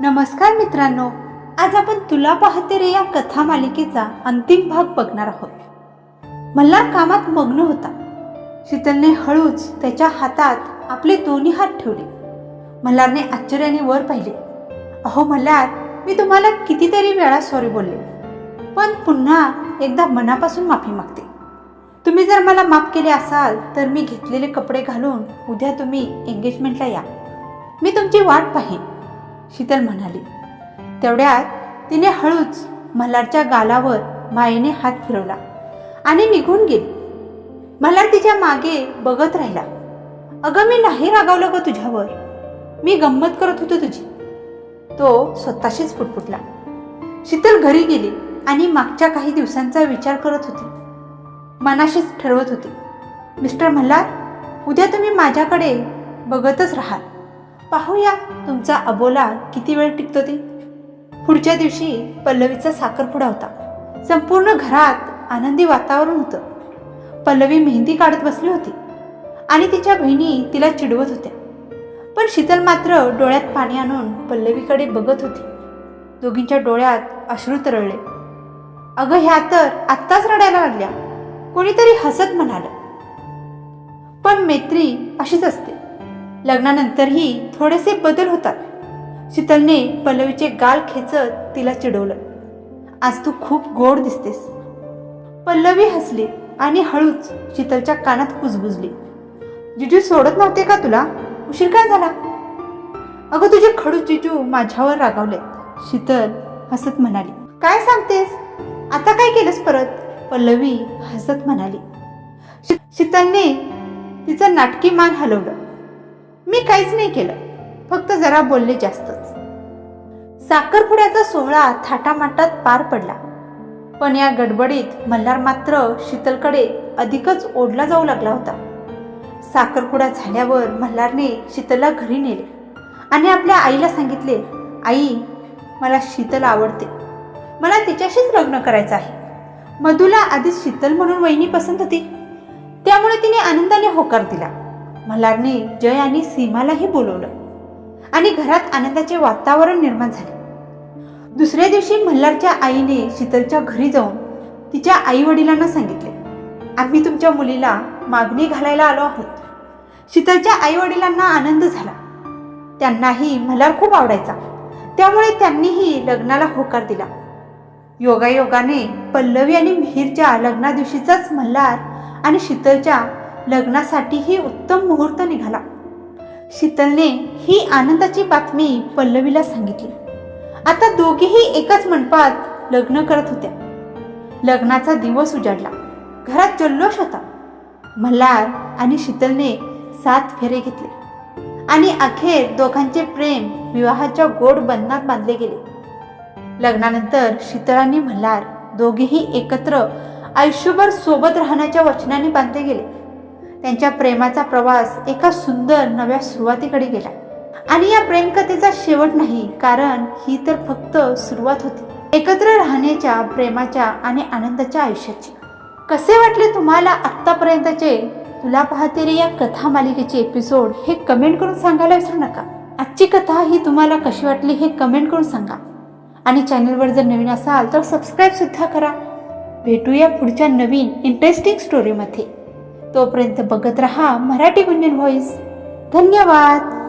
नमस्कार मित्रांनो आज आपण तुला पाहते रे या कथा मालिकेचा अंतिम भाग बघणार आहोत. मल्हार कामात मग्न होता. शीतलने हळूच त्याच्या हातात आपले दोन्ही हात ठेवले. मल्हारने आश्चर्याने वर पाहिले. अहो मल्हार मी तुम्हाला कितीतरी वेळा सॉरी बोलले पण पुन्हा एकदा मनापासून माफी मागते. तुम्ही जर मला माफ केले असाल तर मी घेतलेले कपडे घालून उद्या तुम्ही एंगेजमेंटला या. मी तुमची वाट पाहीन. शीतल म्हणाली. तेवढ्यात तिने हळूच मल्हारच्या गालावर मायेने हात फिरवला आणि निघून गेली. मल्हार तिच्यामागे बघत राहिला. अगं मी नाही रागावलं ग तुझ्यावर. मी गंमत करत होतो तुझी. तो स्वतःशीच पुटपुटला. शीतल घरी गेली आणि मागच्या काही दिवसांचा विचार करत होती. मनाशीच ठरवत होती मिस्टर मल्हार उद्या तुम्ही माझ्याकडे बघतच राहाल. पाहूया तुमचा अबोला किती वेळ टिकतो ते. पुढच्या दिवशी पल्लवीचा साखरपुडा होता. संपूर्ण घरात आनंदी वातावरण होतं. पल्लवी मेहंदी काढत बसली होती आणि तिच्या बहिणी तिला चिडवत होत्या. पण शीतल मात्र डोळ्यात पाणी आणून पल्लवीकडे बघत होती. दोघींच्या डोळ्यात अश्रू तरळले. अगं ह्या तर आत्ताच रडायला लागल्या. कोणीतरी हसत म्हणालं. पण मैत्री अशीच असते. लग्नानंतरही थोडेसे बदल होतात. शीतलने पल्लवीचे गाल खेचत तिला चिडवलं. आज तू खूप गोड दिसतेस. पल्लवी हसली आणि हळूच शीतलच्या कानात कुजबुजली. जिजू सोडत नव्हते का तुला? उशीर काय झाला? अगं तुझे खडू जिजू माझ्यावर रागावले. शीतल हसत म्हणाली. काय सांगतेस? आता काय केलंस परत? पल्लवी हसत म्हणाली. शीतलने तिचं नाटकी मान हलवलं. मी काहीच नाही केलं. फक्त जरा बोलले जास्तच. साखरपुड्याचा सोहळा थाटामाटात पार पडला. पण या गडबडीत मल्हार मात्र शीतलकडे अधिकच ओढला जाऊ लागला होता. साखरपुडा झाल्यावर मल्हारने शीतलला घरी नेले आणि आपल्या आईला सांगितले आई मला शीतल आवडते. मला तिच्याशीच लग्न करायचं आहे. मधुला आधीच शीतल म्हणून वहिनी पसंत होती. त्यामुळे तिने आनंदाने होकार दिला. मल्हारने जय आणि सीमालाही बोलवलं. आणि घरात आनंदाचे वातावरण निर्माण झाले. दुसऱ्या दिवशी मल्हारच्या आईने शीतलच्या घरी जाऊन तिच्या आई वडिलांना सांगितले आम्ही तुमच्या मुलीला मागणी घालायला आलो आहोत. शीतलच्या आई वडिलांना आनंद झाला. त्यांनाही मल्हार खूप आवडायचा. त्यामुळे त्यांनीही लग्नाला होकार दिला. योगायोगाने पल्लवी आणि मिहीरच्या लग्ना दिवशीचाच मल्हार आणि शीतलच्या लग्नासाठीही उत्तम मुहूर्त निघाला. शीतलने ही आनंदाची बातमी पल्लवीला सांगितली. आता दोघेही एकाच मंडपात लग्न करत होत्या. लग्नाचा दिवस उजाडला. घरात जल्लोष होता. मल्हार आणि शीतलने सात फेरे घेतले. आणि अखेर दोघांचे प्रेम विवाहाच्या गोड बंधनात बांधले गेले. लग्नानंतर शीतल आणि मल्हार दोघेही एकत्र आयुष्यभर सोबत राहण्याच्या वचनाने बांधले गेले. त्यांच्या प्रेमाचा प्रवास एका सुंदर नव्या सुरुवातीकडे गेला. आणि या प्रेमकथेचा शेवट नाही कारण ही तर फक्त सुरुवात होती. एकत्र राहण्याच्या प्रेमाच्या आणि आनंदाच्या आयुष्याची. कसे वाटले तुम्हाला आत्तापर्यंतचे तुला पाहते रे या कथा मालिकेचे एपिसोड हे कमेंट करून सांगायला विसरू नका. आजची कथा ही तुम्हाला कशी वाटली हे कमेंट करून सांगा. आणि चॅनलवर जर नवीन असाल तर सबस्क्राईब सुद्धा करा. भेटूया पुढच्या नवीन इंटरेस्टिंग स्टोरीमध्ये तोपर्यंत बघत रहा मराठी गुंजन व्हॉइस धन्यवाद.